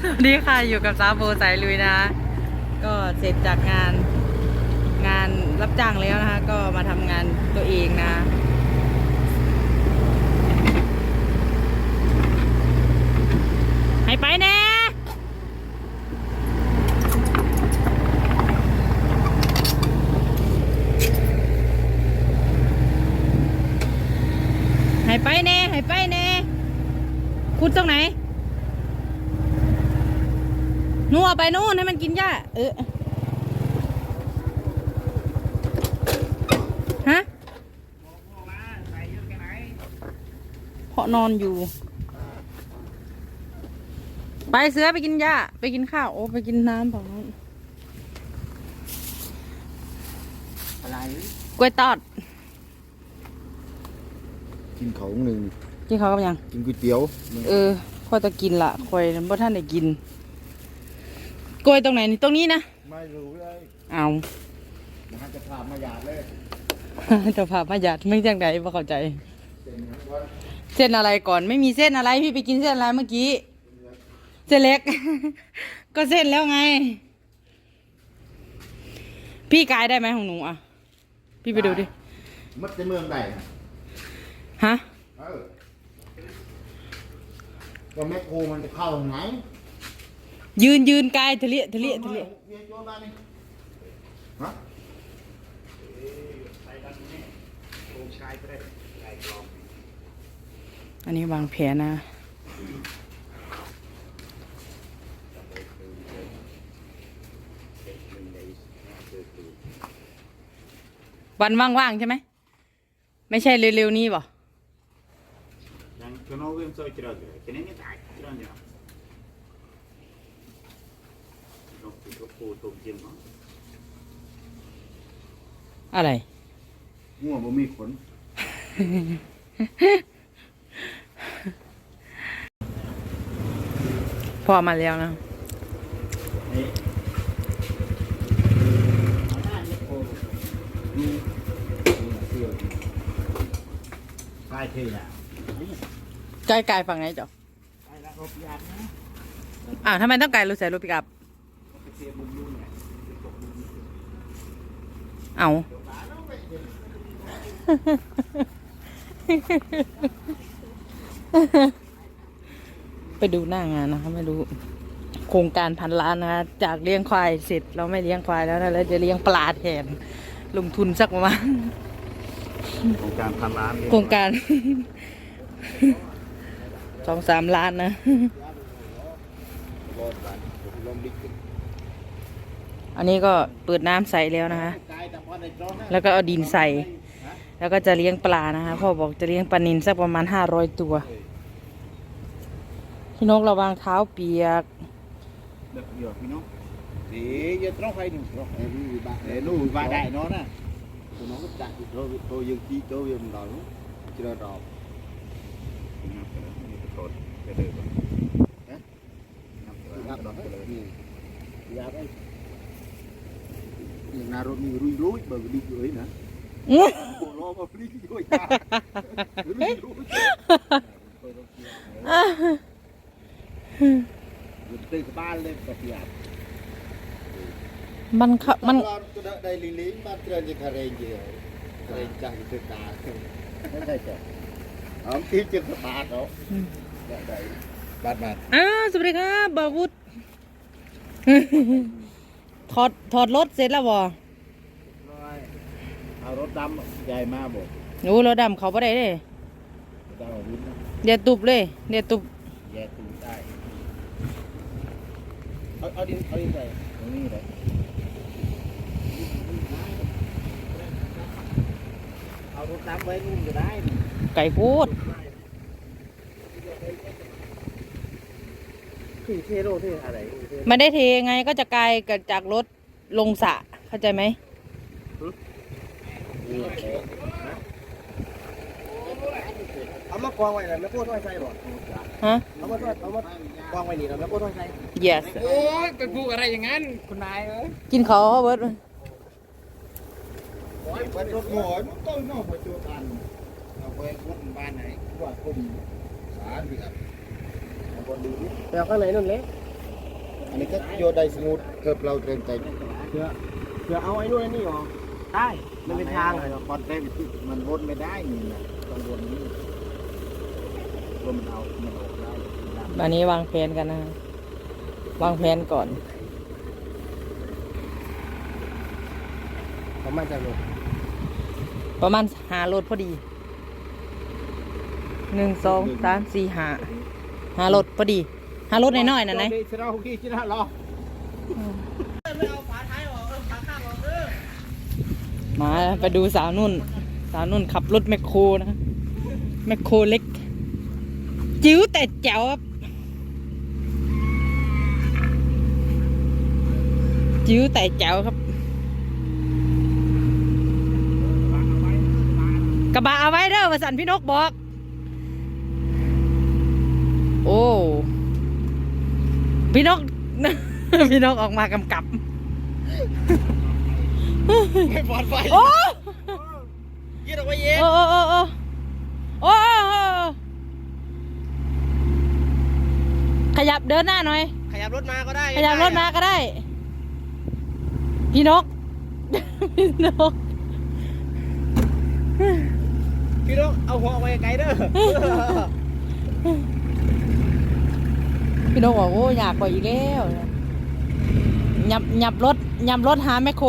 สวัสดีค่ะอยู่กับซาโบสายลุยนะ ก็เสร็จจากงานงานรับจ้างแล้วนะคะ ก็มาทำงานตัวเองนะ ให้ไปแน่ให้ไปแน่ให้ไปแน่คุณตรงไหน นู่นเอาไปนู่นให้มันกินหญ้าเออฮะเพาะนอนอยู่ ไปเสือไปกินหญ้าไปกินข้าวโอ้ไปกินน้ำเปล่าอะไรกล้วยตอด กินเขาหนึ่งกินข้าวกับหยัง กินก๋วยเตี๋ยวหนึ่งเออค่อยจะกินละค่อยบ่ท่านได้กิน กล้วยตรงไหนนี่ตรงนี้นะ ไม่รู้เลยเอานะฮะจะพามาหยาดเลยจะพาพยาธิไม่จังใดบ่เข้าใจเต็มทั้งวันเส้นอะไรก่อนไม่มีเส้นอะไรพี่ไปกินเส้นอะไรเมื่อกี้ เส้นเล็ก ก็เส้นแล้วไง พี่กายได้ไหมของหนูอะ พี่ไปดูดิ มัดในเมืองใดน่ะฮะ เออก็แมคโครมันจะเข้าทางไหน ยืนยืนกายทะเลียทะเลียทะเลียเวียนโจบ้านนี่ฮะอันนี้วางแผนนะวันว่างๆใช่ไหม ไม่ใช่เร็วๆนี้บ่ ปูตุ่มจิ้มเนาะอะไรงัวบ่มีขนพอมาแล้วนะใกล้เทอะใกล้กายฝั่งไหนจ๊ะใต้าพิจารณาอ่าวทำไมต้องไกลรถใส่รถปิกับญบุญไง เอาไปดูหน้างานนะคะไม่รู้ โครงการพันล้านนะคะ จากเลี้ยงควายเสร็จเราไม่เลี้ยงควายแล้วนะเราจะเลี้ยงปลาแทนลงทุนสักประมาณโครงการพันล้านโครงการสองสามล้านนะรอดบ้านผมลมดิกขึ้นอันนี้ก็เปิดน้ำใส่แล้วนะคะกาย แล้วก็เอาดินใส่ แล้วก็จะเลี้ยงปลานะคะพ่อบอกจะเลี้ยงปลานินสักประมาณห้าร้อยตัวพี่นกระวังเท้าเปียกเด็กเยอะพี่น้อง thì giờ nó phải đừng nó phải đi bạn để nó và đại nó nè tụi nó chạy thì tôi tôi dương chi tôi dương đó nó chưa rồi นับไป แล้วนี่โทษไปเลยก่อนฮะนับไป gặp แล้ว đó ไปเลย dạ đây nhưng nào rồi mình rui rối bởi vì đi dưới nữa อื้อ bộ lo mà đi dưới ta rui rối rồi từ cái ba lên và thì à มันเขามัน tôi đợi đây lý lý ba trên thì thà rèn gì rồi rèn chẳng thì ta nó đây kìa ông tí trên cái ba đó Dạ, đây bát bát อ้าวสวัสดีครับบาวุฒถอดถอดรถเสร็จแล้วบ่เอา รถดำใหญ่มาบอกหนูรถดำเขาบ่ได้เลยรถดำเอาวินนะเดี๋ยวตุบเลยเดี๋ยวตุบแยกตูได้เอาเอาดินเอาดินใส่ตรงนี้เลยเอารถดำไว้นู่นก็ได้นี่ไก่พูดที่เทโร่ที่อะไรเทไม่ได้เทไงก็จะกลายกับจากรถลงสระเข้าใจไหม เอามากวางไว้เลยไม่พูดถ้อยใส่บ่ฮะเอามาถ้อยเอามากวางไว้นี่เราไม่พูดถ้อยใส่ yes โอ้ยไปพูดอะไรอย่างนั้นคุณนายเอ้ยกินเขาเบิร์ดโอ้ยเปิดรถหมอนมันต้องนอกประจุบันเอาไปวัดบ้านไหนวัดกลุ่มสารพี่ครับเอาไปคนดูดิไปเอาข้างในนู่นเลยอันนี้ก็โยนได้สมูทเกิดเราเตรียมใจเพื่อเพื่อเอาไอ้นู่นไอ้นี่ออก ได้มันเป็นทางเลยคอนเทนต์มันวนไม่ได้นี่นะต้องวนนี้รวมมันเอามันออกได้วันนี้วางแผนกันนะฮะวางแผนก่อนประมาณจะลงประมาณหารถพอดีหนึ่งสองสามสี่หาหารถพอดีหารถน้อยๆน่ะไหนเเราขี้ชินะรอไม่เอาฝาท้ายออกเอาฝาข้างออกเด้อ มาไปดูสาวนุ่น สาวนุ่นขับรถแมคโครนะแมคโครเล็ก จิ๋วแต่แจ๋วครับจิ๋วแต่แจ๋วครับ กระบะเอาไว้เด้อวสันพี่นกบอก โอ้พี่นก พี่นกออกมากำกับ ไม่ปลอดภัยโอ้ยืดออกไปเย็นโอ้โอ้โอ้โอ้โอ้ขยับเดินหน้าหน่อย ขยับรถมาก็ได้ขยับรถมาก็ได้ พี่นก พี่นก พี่นกเอาหัวออกไปไกลเด้อ พี่นกบอกโอ้อยากกว่าอีกแล้วยับยับรถยับรถหาแมคโคร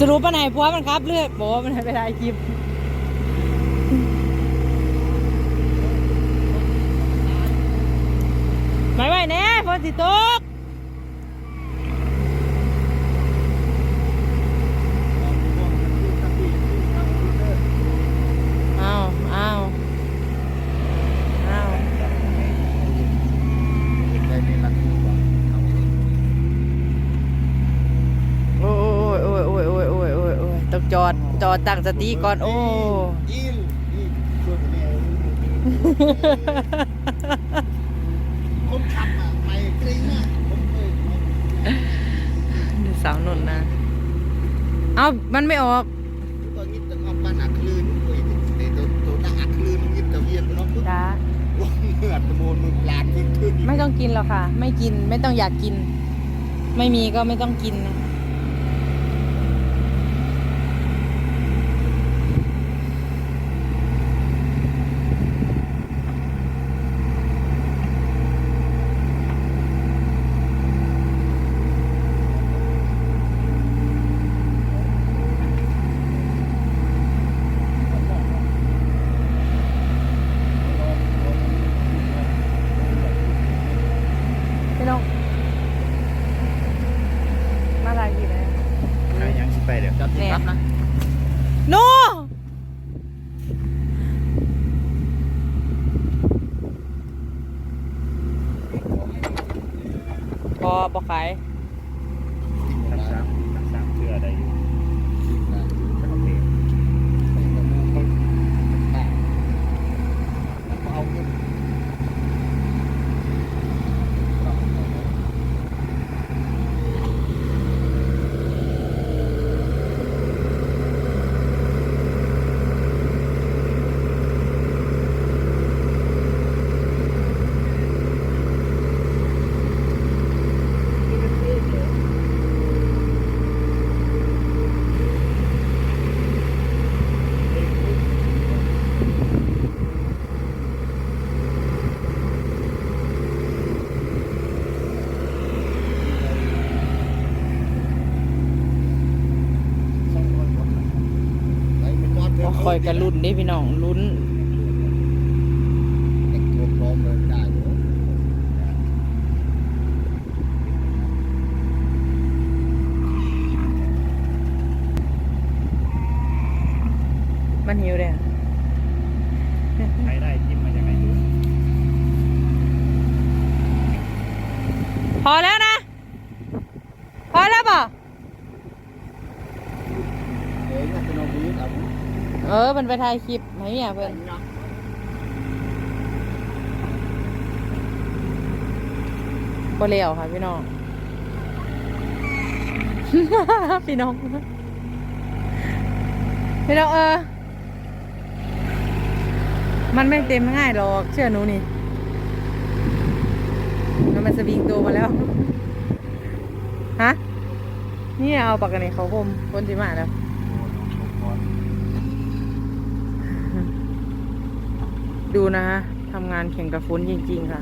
สรุปปัญหาผัวมันครับเลือดบอกว่ามันไปถ่ายคลิปไม่ไหวแน่ฝนสิตกเอาเอาเอา ได้ในหลักที่ว่าเอา โอ้ยโอ้ยโอ้ยโอ้ยโอ้ยโอ้ยโอ้ยต้อง จอดจอดตั้งสติก่อน โอ้อินอินช่วยกันเนี่ยคนขับอะไปกริ้งอะผมเคยดูสาวนุ่นนะ เอามันไม่ออกก็ยิบจะเอาบ้านอักคลื่นเว้ยในตัวตัวนักอักคลื่นยิบจะเวียนไปเนาะปุ๊บจ้าว่าเหงื่อตะโมนมือปลาดขึ้นขึ้นไม่ต้องกินหรอกค่ะ ไม่กินไม่ต้องอยากกิน ไม่มีก็ไม่ต้องกินนะ พี่นกมาลายกี่เลย ยังไปเดี๋ยว จับที่ครับนะ โน พอบอขาย ทั้งสามทั้งสามเชื่อได้อยู่โอเค เอาขึ้น บอ คอยกันลุ้นเด้พี่น้องลุ้นแต่งตัวพร้อมเลยไม่ได้เหรอมันหิวเลยอะใครได้จิ้มมาจากไหนดูพอแล้วนะ พอแล้วป่ะ เอ้ยมันเป็นเอาบีเอา เออมันไปถ่ายคลิปไหมเนี่ยเพื่อนบ่เลี้ยวค่ะพี่น้อง พี่น้อง พี่น้องเออ มันไม่เต็มง่ายหรอกเชื่อหนูนี่แล้วมันสวิงตัวมาแล้ว ฮะ นี่เอาปากกันนี่เขาคมคนสิมาแล้ว ดูนะฮะทำงานแข่งกับฝนจริง ๆ ค่ะ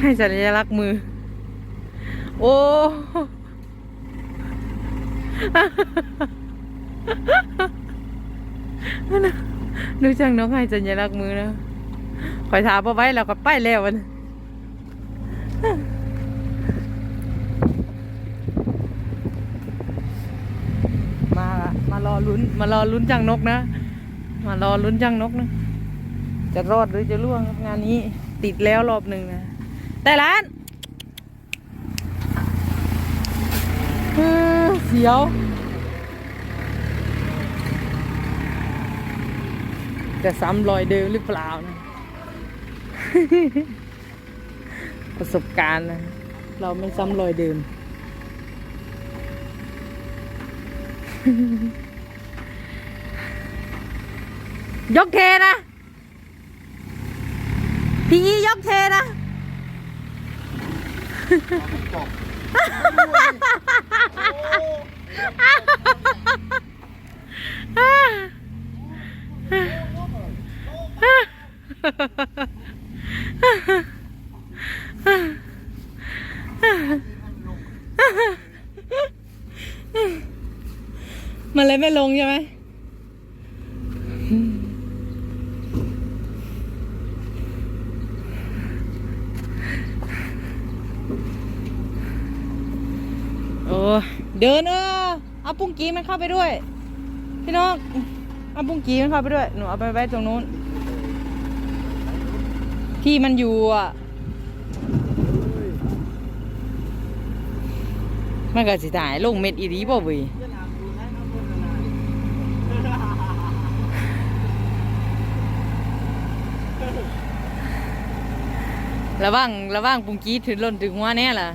ให้สัญลักษณ์มือ โอ้ ดูจังน้องให้สัญลักษณ์มือนะคอยถามเอาไว้แล้วก็ไปแล้วมันมาละมารอลุ้น มารอลุ้นจังนกนะ มารอลุ้นจังนกนะ จะรอดหรือจะล่วงงานนี้ ติดแล้วรอบหนึ่งนะ แต่ร้านเออเสียว จะซ้ำรอยเดิมหรือเปล่านะ ประสบการณ์นะ เราไม่ซ้ำรอยเดิม ยกเทนะ พี่อียกเทนะ มันเลยไม่ลงใช่ไหม โอ้ย เดินเออเอาปุ้งกีมันเข้าไปด้วย พี่น้องเอาปุ้งกีมันเข้าไปด้วยหนูเอาไปไว้ตรงนู้น ที่มันอยู่อะมันก็สิตายลงเม็ดอีรีบ่เว้ยระวังระวังปุ้งกี้ถึงล่นถึงหัวแน่ล่ะ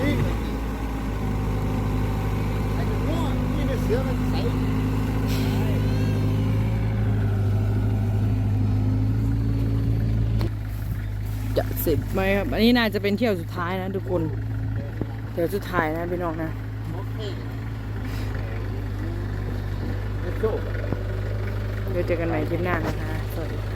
นี่ไอ้หัวนี่เนี่ยเสือมันใส จะเสร็จไหมครับ อันนี้น่าจะเป็นเที่ยวสุดท้ายนะทุกคนเที่ยวสุดท้ายนะพี่น้องนะเดี๋ยวเจอกันใหม่คลิปหน้านะคะสวัสดี